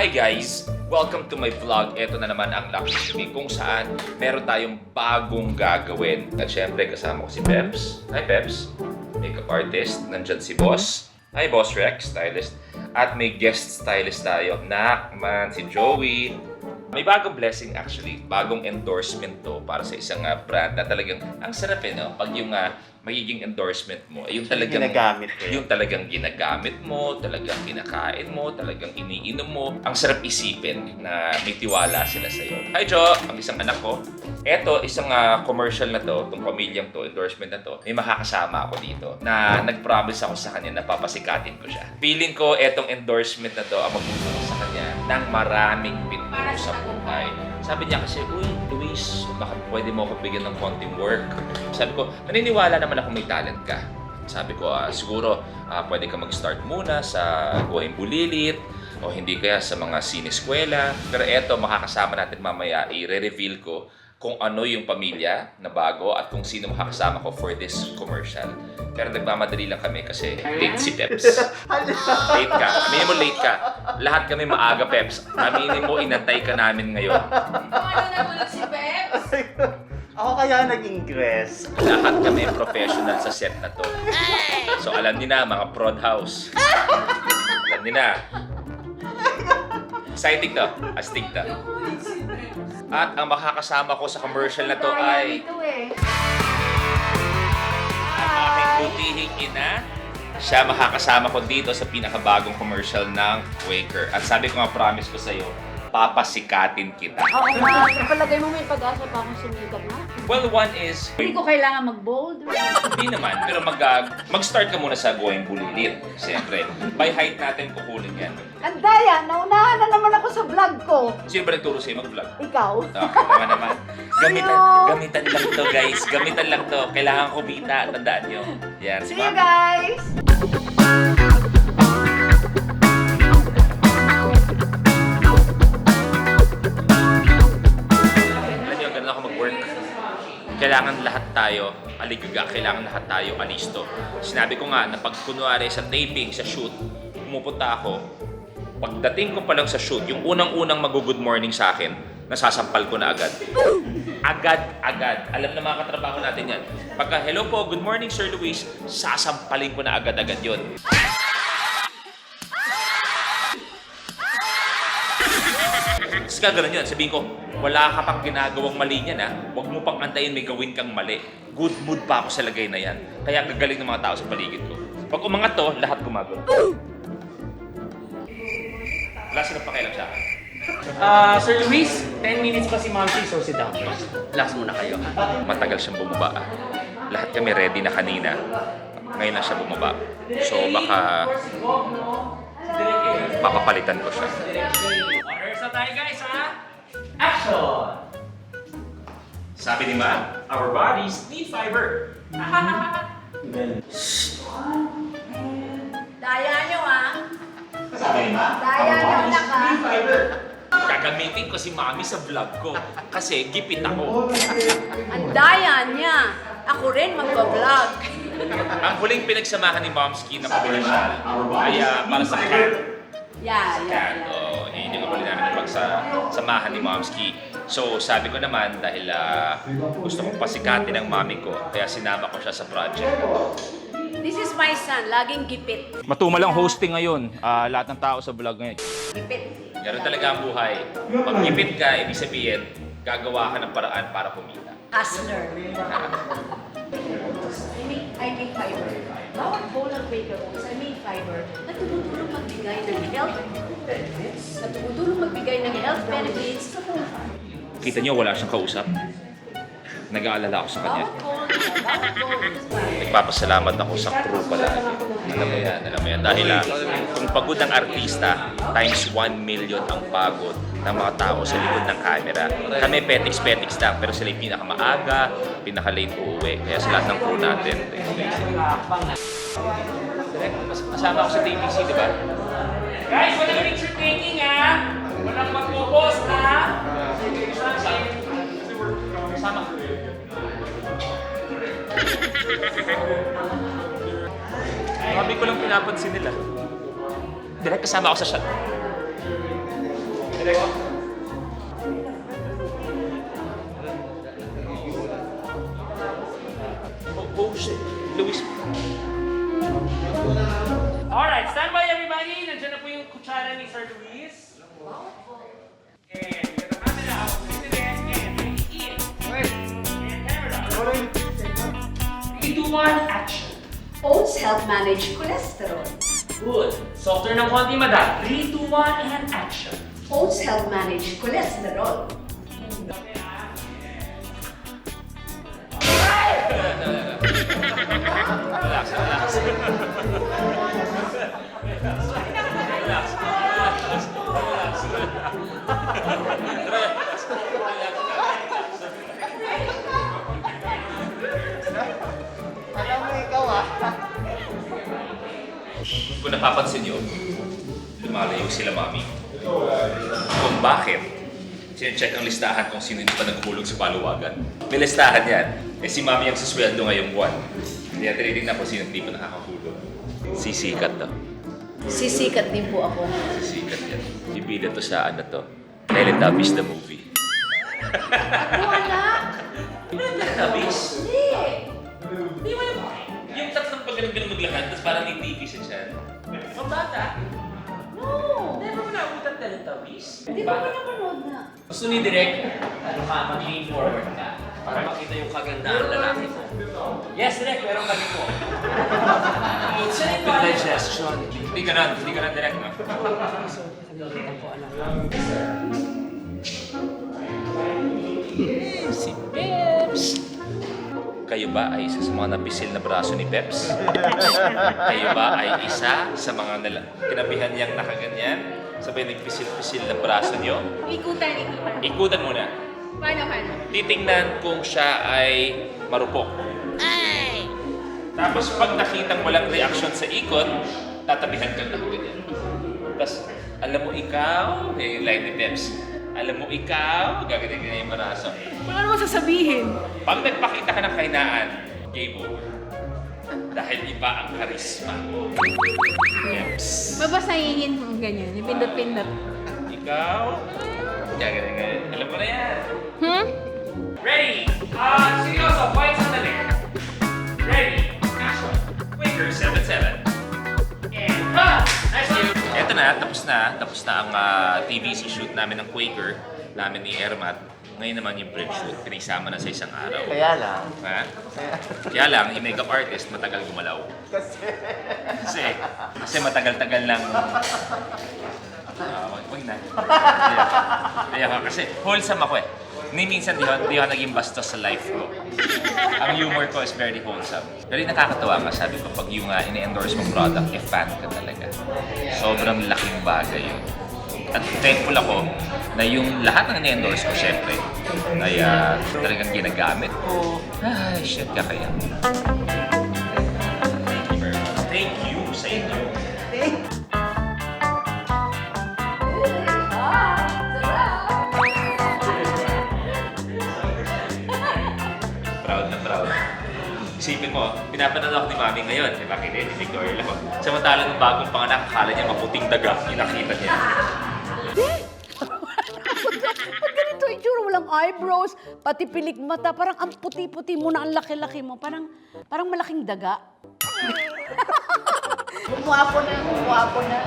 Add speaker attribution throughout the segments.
Speaker 1: Hi guys! Welcome to my vlog. Ito na naman ang Lakshmi kung saan meron tayong bagong gagawin. At syempre kasama ko si Peps. Hi Peps! Makeup artist. Nandyan si Boss. Hi Boss Rex, stylist. At may guest stylist tayo. Nak, man, si Joey. May bagong blessing actually, bagong endorsement to para sa isang ah, brand na talagang ang sarap eh, no? Pag yung ah, magiging endorsement mo, yung talagang
Speaker 2: Ginagamit yun.
Speaker 1: yung talagang ginagamit mo, talagang kinakain mo, talagang iniinom mo. Ang sarap isipin na may tiwala sila sa iyo. Hi Jo, ang isang anak ko. Eto, isang ah, commercial na to, itong pamilyang to, endorsement na to, may makakasama ako dito na nag-promise ako sa kanya na papasikatin ko siya. Feeling ko etong endorsement na to ang magbubukas sa kanya ng maraming pinto sa buhay. Sabi niya kasi, Uy, Luis, baka pwede mo ako bigyan ng konting work. Sabi ko, naniniwala naman ako may talent ka. Sabi ko, ah, siguro ah, pwede ka mag-start muna sa Guwayng Bulilit o hindi kaya sa mga sineskwela. Pero eto, makakasama natin mamaya, i-reveal ko kung ano yung pamilya na bago at kung sino makakasama ko for this commercial. Pero nagmamadali lang kami kasi late si Peps. Late ka. Aminin mo late ka. Lahat kami maaga, Peps. Aminin mo, inantay ka namin ngayon.
Speaker 3: Ano na si Peps?
Speaker 2: Ako kaya nag-ingress.
Speaker 1: Lahat kami professional sa set na to. So alam niyo na, mga prod house. Alam niyo na. Exciting to. Astig to. At ang makakasama ko sa commercial na to ay
Speaker 3: Ito eh.
Speaker 1: ang aking butihing ina. Siya makakasama ko dito sa pinakabagong commercial ng Quaker. At sabi ko nga, promise ko sa'yo, papasikatin kita.
Speaker 3: Oo nga, palagay mo may pag-asa pa akong sumikat na.
Speaker 1: Well, one is,
Speaker 3: Hindi ko kailangan mag-bold.
Speaker 1: Hindi naman, pero mag, ah, mag-start ka muna sa going bulilit. Siyempre, by height natin kukunin yan.
Speaker 3: Ang daya, naunahan na naman ako sa vlog ko.
Speaker 1: Sino ba nagturo sa'yo mag-vlog?
Speaker 3: Ikaw.
Speaker 1: Okay, naman naman. Gamitan,
Speaker 3: Hello.
Speaker 1: gamitan lang to guys. Gamitan lang to. Kailangan ko bita. Tandaan nyo. Yan,
Speaker 3: See
Speaker 1: si
Speaker 3: you
Speaker 1: Ma'am.
Speaker 3: guys!
Speaker 1: Kailangan lahat tayo aligaga. Kailangan lahat tayo alisto. Sinabi ko nga na pag kunwari sa taping, sa shoot, pumupunta ako, pagdating ko pa lang sa shoot, yung unang-unang mag-good morning sa akin, nasasampal ko na agad. Agad-agad. Alam na mga katrabaho natin yan. Pagka, hello po, good morning Sir Luis, sasampalin ko na agad-agad yon. Tapos ka ganun yun, sabihin ko, wala ka pang ginagawang mali niyan ha. Huwag mo pang antayin may gawin kang mali. Good mood pa ako sa lagay na yan. Kaya gagaling ng mga tao sa paligid ko. Pag umangat to, lahat gumagano. Wala silang pakialam sa akin.
Speaker 4: Ah, Sir Luis, 10 minutes pa si Ma'am Chi, so sit down. Last muna kayo.
Speaker 1: Matagal siyang bumaba. ah. Lahat kami ready na kanina. Ngayon na siya bumaba. So baka papapalitan ko siya.
Speaker 4: Na tayo guys, ha? Action!
Speaker 1: Sabi ni Ma, our bodies need fiber.
Speaker 3: Daya nyo ah.
Speaker 1: Sabi ni Ma,
Speaker 3: Daya nyo anak ah.
Speaker 1: Gagamitin ko si Mami sa vlog ko. Kasi gipit ako.
Speaker 3: Ang daya niya. Ako rin magpa-vlog.
Speaker 1: Ang huling pinagsamahan ni Momski na komersyal ay ah, para sa cat.
Speaker 3: Yeah, yeah,
Speaker 1: Cat.
Speaker 3: yeah.
Speaker 1: Oh, yung huli namin pagsamahan ni Momski. So sabi ko naman dahil ah, gusto kong pasikatin ang mami ko, kaya sinama ko siya sa project.
Speaker 3: This is my son, laging gipit.
Speaker 1: Matumal ang hosting ngayon. Ah, lahat ng tao sa vlog ngayon.
Speaker 3: Gipit.
Speaker 1: Ganun talaga ang buhay. Pag gipit ka, ibig sabihin, gagawa ka ng paraan para kumita.
Speaker 3: Hustler. I make, fiber. Bawat bowl ng Quaker Oats, I make fiber na tumutulong magbigay ng health benefits, na tumutulong magbigay ng health benefits sa.
Speaker 1: Kita niyo, wala siyang kausap. Nag-aalala ako sa kanya.
Speaker 3: Bawat bowl.
Speaker 1: Nagpapasalamat ako sa crew palagi. Alam mo yan, alam mo yan. Dahil ah, kung pagod ng artista, times 1 million ang pagod ng mga tao sa likod ng camera. Kami petiks-petiks lang, pero sila yung pinakamaaga, pinaka-late uuwi. Kaya sa lahat ng crew natin, Direk, mas- kasama ako sa TBC, di ba?
Speaker 4: Guys, walang picture taking, ha? Walang magpo-post, ha?
Speaker 1: Kasama. Sabi ko lang pinapansin nila. Direk, kasama ako sa shot. Oh, oh shit. Luis.
Speaker 4: Alright, stand by everybody. Nandiyan na po yung kutsara ni Sir Luis. One, action.
Speaker 3: Oats help manage cholesterol.
Speaker 4: Good. Softer ng konti, madam. 3, 2, 1, and action.
Speaker 3: Oats help manage cholesterol.
Speaker 1: Relax, relax.
Speaker 2: Alam
Speaker 1: Kung napapansin nyo, lumalayo sila mami. Kung bakit, sinecheck ang listahan kung sino hindi pa naghulog sa paluwagan. May listahan yan. Eh si mami ang susweldo ngayong buwan. Kaya tinitingnan ko sino hindi pa nakakahulog. Sisikat to.
Speaker 3: Sisikat din po ako.
Speaker 1: Sisikat yan. Ibili to sa ano to. Teletubbies the movie.
Speaker 3: Ako anak!
Speaker 1: Teletubbies?
Speaker 3: Hindi!
Speaker 1: Di ba yung, yung tatlong pag ganun-ganun maglakad, tapos parang may TV siya dyan. Ang bata,
Speaker 3: No!
Speaker 1: never mo naabutan Teletubbies?
Speaker 3: Hindi ko pinapanood na.
Speaker 4: Gusto ni Direk, ano ka, mag-lean forward ka para makita yung kagandahan ng lalaki ko. Yes, Direk, meron kami po. It's an indigestion.
Speaker 1: Hindi ka na, hindi ka na direct, no? Si Peps. Kayo ba ay isa sa mga napisil na braso ni Peps? Kayo ba ay isa sa mga nala- kinabihan niyang nakaganyan? Sabay nagpisil-pisil na braso niyo?
Speaker 5: Ikutan, ikutan.
Speaker 1: Ikutan muna.
Speaker 5: Paano, paano?
Speaker 1: Titingnan kung siya ay marupok.
Speaker 5: Ay!
Speaker 1: Tapos pag nakitang walang reaksyon sa ikot, tatabihan kang ng ganyan. Tapos, alam mo ikaw, eh, yung line ni Peps, alam mo ikaw, gagawin ganyan yung braso.
Speaker 5: Wala naman sasabihin.
Speaker 1: Pag nagpakita ka ng kahinaan, game over. Dahil iba ang karisma. Peps.
Speaker 5: Babasahin mo ganyan, yung pindot-pindot.
Speaker 1: Ikaw, gagawin ganyan. Alam mo na, tapos na. Ang ah, TVC shoot namin ng Quaker, namin ni Ermat. Ngayon naman yung bridge shoot, pinisama na sa isang araw.
Speaker 2: Kaya lang.
Speaker 1: Ha? Kaya lang, yung makeup artist matagal gumalaw.
Speaker 2: Kasi...
Speaker 1: Kasi, kasi matagal-tagal lang... Ah, wag, wag na. Ayoko. Ayoko. Kasi wholesome ako eh. Ni minsan di ako, di ako naging bastos sa life ko. Ang humor ko is very wholesome. Yung nakakatawa nga, sabi ko, pag yung uh, ini-endorse mong product, eh fan ka talaga. Sobrang laking bagay yun. At thankful ako na yung lahat ng ini-endorse ko, syempre, ay ah, talagang ginagamit ko. Ay, shit ka kaya. Isipin mo, pinapanood ako ni Mami ngayon. Di ba? Kinidinig ko ako. Samantalang nung bagong panganak, akala niya maputing daga. Yung nakita niya.
Speaker 6: Pag ganito yung tsura, walang eyebrows, pati pilik mata, parang ang puti-puti mo na, ang laki-laki mo, parang, parang malaking daga.
Speaker 3: Gumuwapo na, gumuwapo na.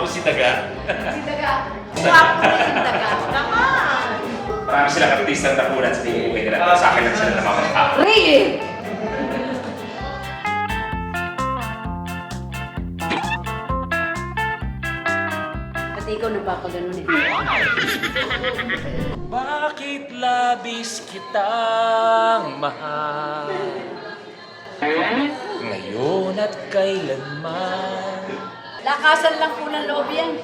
Speaker 1: Po si daga.
Speaker 3: Si Daga. Gumuwapo na yung Daga. Naman!
Speaker 1: Marami silang artistang nakunan sa buhay nila. Pero sa akin lang sila namamakha.
Speaker 3: Really?
Speaker 6: Napapaganon eh.
Speaker 1: Bakit labis kitang mahal? Ngayon at kailanman
Speaker 6: Lakasan lang po ng loob yan.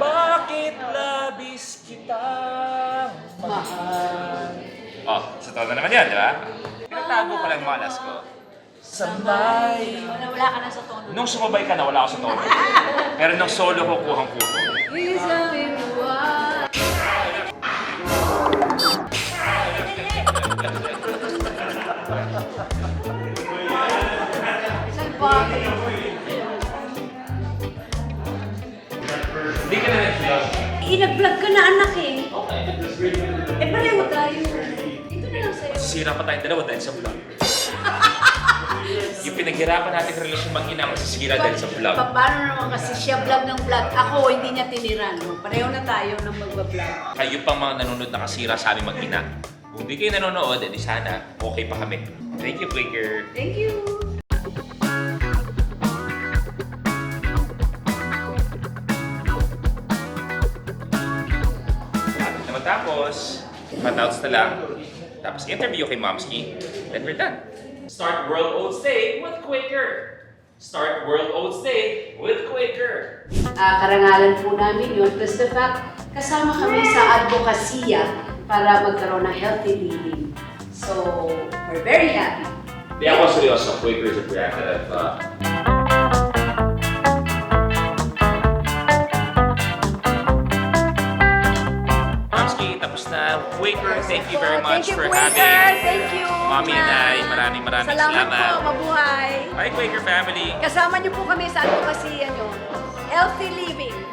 Speaker 1: Bakit labis kitang mahal? Oh, sa tono naman yan, di ba? Pinatago ko lang yung mga alas ko. Sabay.
Speaker 6: Wala, wala ka na sa tono.
Speaker 1: Nung sumabay ka na, wala ako sa tono. Pero nung solo ko, kuhang kuho.
Speaker 5: Isang.
Speaker 6: Salbahe.
Speaker 1: Hindi ka na nag-vlog.
Speaker 3: Eh, nag-vlog ka na anak eh.
Speaker 1: Okay.
Speaker 3: Eh, pareho tayo. Dito na lang sa'yo.
Speaker 1: Sisira pa tayong dalawa dahil sa vlog. Yung pinaghirapan natin relasyon mag-ina masisira dahil sa vlog.
Speaker 3: Pa- Paano naman kasi siya vlog ng vlog. Ako, hindi niya tiniran. No? Pareho na tayo ng magbablog.
Speaker 1: Kayo pang mga nanonood na kasira sa aming mag-ina. Kung di kayo nanonood, edi sana okay pa kami. Thank you, Quaker.
Speaker 3: Thank you.
Speaker 1: Na matapos. Matouts na lang. Tapos interview kay Momski. Then we're done. Start World Oats Day with Quaker. Start World Oats Day with Quaker.
Speaker 3: Ah, karangalan po namin yun. Plus the fact, kasama kami sa advokasya para magkaroon ng healthy living. So, we're very happy.
Speaker 1: Di ako seryoso. Quaker is a brand that I've uh, Quaker, thank you very much
Speaker 5: Thank you,
Speaker 1: for
Speaker 5: Quaker.
Speaker 1: having
Speaker 5: Thank you.
Speaker 1: Mommy and I. Maraming maraming
Speaker 5: Salamat,
Speaker 1: salamat.
Speaker 5: po. Mabuhay.
Speaker 1: Bye, Quaker family.
Speaker 5: Kasama niyo po kami sa advocacy nyo. Healthy living.